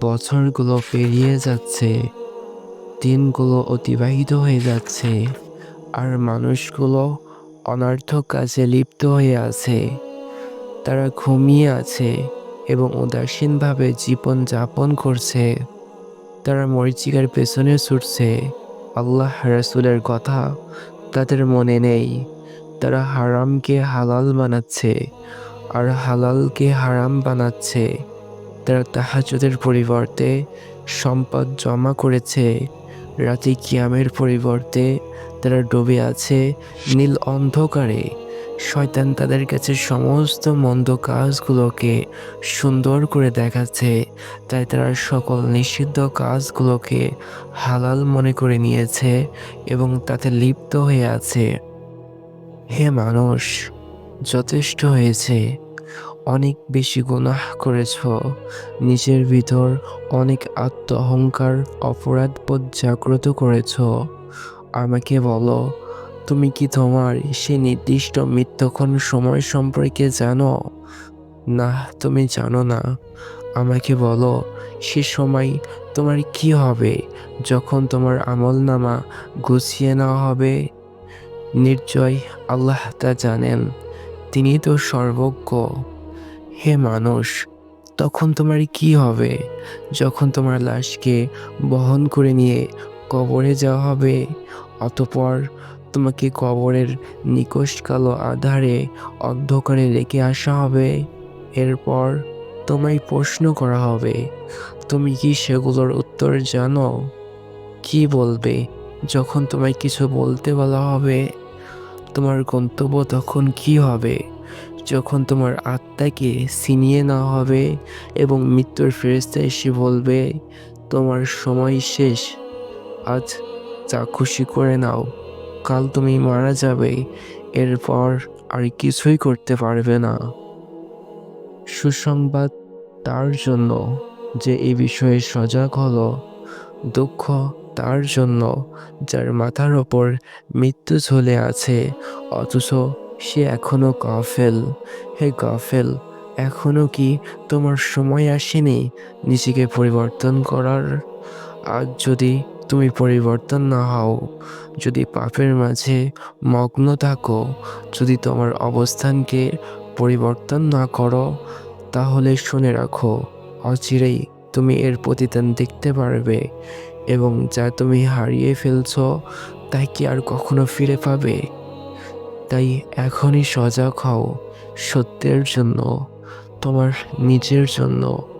বছরগুলো পেরিয়ে যাচ্ছে, দিনগুলো অতিবাহিত হয়ে যাচ্ছে, আর মানুষগুলো অনর্থক কাজে লিপ্ত হয়ে আছে। তারা ঘুমিয়ে আছে এবং উদাসীনভাবে জীবন যাপন করছে। তারা মরিচিকার পেছনে ছুটছে, আল্লাহ রাসুলের কথা তাদের মনে নেই। তারা হারামকে হালাল বানাচ্ছে আর হালালকে হারাম বানাচ্ছে। তারা তাহাজুদের পরিবর্তে সম্পদ জমা করেছে। রাতে কিয়ামের পরিবর্তে তারা ডুবে আছে নীল অন্ধকারে। শয়তান তাদের কাছে সমস্ত মন্দ কাজগুলোকে সুন্দর করে দেখাচ্ছে, তাই তারা সকল নিষিদ্ধ কাজগুলোকে হালাল মনে করে নিয়েছে এবং তাতে লিপ্ত হয়ে আছে। হে মানুষ, যথেষ্ট হয়েছে। অনেক বেশি গুনাহ করেছ। নিজের ভিতর অনেক আত্ম অহংকার অপরাধ বোধ জাগ্রত করেছ। আমাকে বলো তুমি কি তোমার সেই নির্দিষ্ট মৃত্যুক্ষণ সময় সম্পর্কে জানো? না, তুমি জানো না। আমাকে বলো, সে সময় তোমার কি হবে যখন তোমার আমল নামা গুছিয়ে নেওয়া হবে? নির্জয়, আল্লাহ তা জানেন। তিনি তো সর্বজ্ঞ। হে মানুষ, তখন তোমার কি হবে যখন তোমার লাশকে বহন করে নিয়ে কবরে যাওয়া হবে? অতপর তোমাকে কবরের নিকষ কালো আধারে অন্ধকারে রেখে আসা হবে। এরপর তোমায় প্রশ্ন করা হবে, তুমি কি সেগুলোর উত্তর জানো? কি বলবে? যখন তোমায় কিছু বলতে বলা হবে, তোমার গন্তব্য তখন কি হবে? যখন তোমার আত্মাকে ছিনিয়ে নেওয়া হবে এবং মৃত্যুর ফেরেস্তা এসে বলবে, তোমার সময় শেষ, আজ যা খুশি করে নাও কাল তুমি মারা যাবে, এরপর আর কিছুই করতে পারবে না। সুসংবাদ তার জন্য যে এই বিষয়ে সজাগ হলো, দুঃখ তার জন্য যার মাথার ওপর মৃত্যু চলে আছে, অথচ সে এখনও গাফেল। হে গাফেল, এখনও কি তোমার সময় আসেনি নিজেকে পরিবর্তন করার? আজ যদি তুমি পরিবর্তন না হও। যদি পাপের মাঝে মগ্ন থাকো, যদি তোমার অবস্থানকে পরিবর্তন না করো, তাহলে শুনে রাখো, অচিরেই তুমি এর প্রতিদান দেখতে পারবে এবং যা তুমি হারিয়ে ফেলছ, তাই কি আর কখনো ফিরে পাবে? তাই এখনই সজাগ হও সত্যের জন্য, তোমার নিজের জন্য।